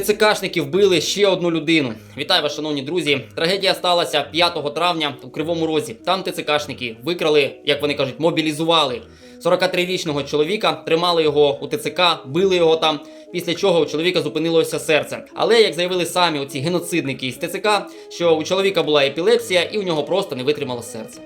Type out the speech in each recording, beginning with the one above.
ТЦКшники вбили ще одну людину. Вітаю вас, шановні друзі. Трагедія сталася 5 травня у Кривому Розі. Там ТЦКшники викрали, як вони кажуть, мобілізували 43-річного чоловіка, тримали його у ТЦК, били його там. Після чого у чоловіка зупинилося серце. Але як заявили самі оці геноцидники із ТЦК, що у чоловіка була епілепсія і у нього просто не витримало серце.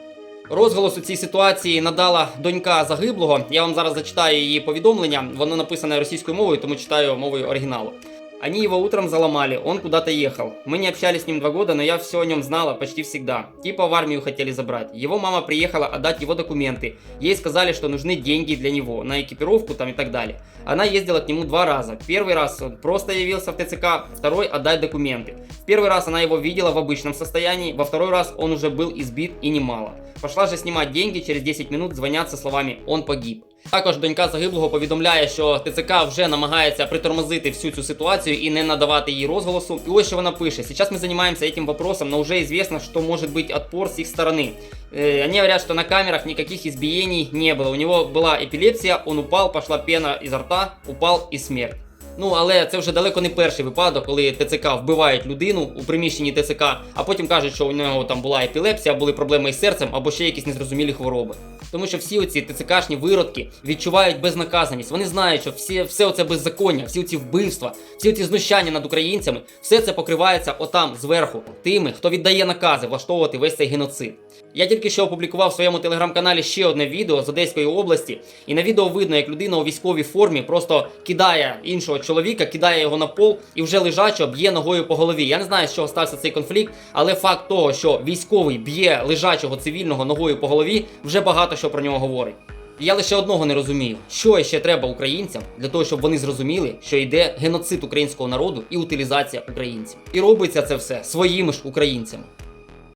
Розголос у цій ситуації надала донька загиблого. Я вам зараз зачитаю її повідомлення. Воно написане російською мовою, тому читаю мовою оригіналу. Они его утром заломали, он куда-то ехал. Мы не общались с ним два года, но я все о нем знала почти всегда. Типа в армию хотели забрать. Его мама приехала отдать его документы. Ей сказали, что нужны деньги для него, на экипировку там и так далее. Она ездила к нему два раза. Первый раз он просто явился в ТЦК, второй отдать документы. В первый раз она его видела в обычном состоянии, во второй раз он уже был избит и немало. Пошла же снимать деньги, через 10 минут звонят со словами «он погиб». Також донька загиблого повідомляє, що ТЦК вже намагається притормозити всю цю ситуацію і не надавати їй розголосу. І ось що вона пише: Сейчас мы занимаемся этим вопросом, но уже известно, что может быть отпор с их стороны. Э, Они говорят, что на камерах никаких избиений не было. У него была эпилепсия, он упал, пошла пена изо рта, упал і смерть. Ну, але це вже далеко не перший випадок, коли ТЦК вбивають людину у приміщенні ТЦК, а потім кажуть, що у нього там була епілепсія, були проблеми із серцем або ще якісь незрозумілі хвороби. Тому що всі оці ТЦКшні виродки відчувають безнаказаність. Вони знають, що всі, все оце беззаконня, всі ці вбивства, всі ці знущання над українцями, все це покривається отам зверху, тими, хто віддає накази влаштовувати весь цей геноцид. Я тільки що опублікував в своєму телеграм-каналі ще одне відео з Одеської області, і на відео видно, як людина у військовій формі просто кидає іншого чоловіка, кидає його на пол і вже лежачо б'є ногою по голові. Я не знаю, з чого стався цей конфлікт, але факт того, що військовий б'є лежачого цивільного ногою по голові, вже багато що про нього говорить. Я лише одного не розумію, що ще треба українцям для того, щоб вони зрозуміли, що йде геноцид українського народу і утилізація українців. І робиться це все своїми ж українцями.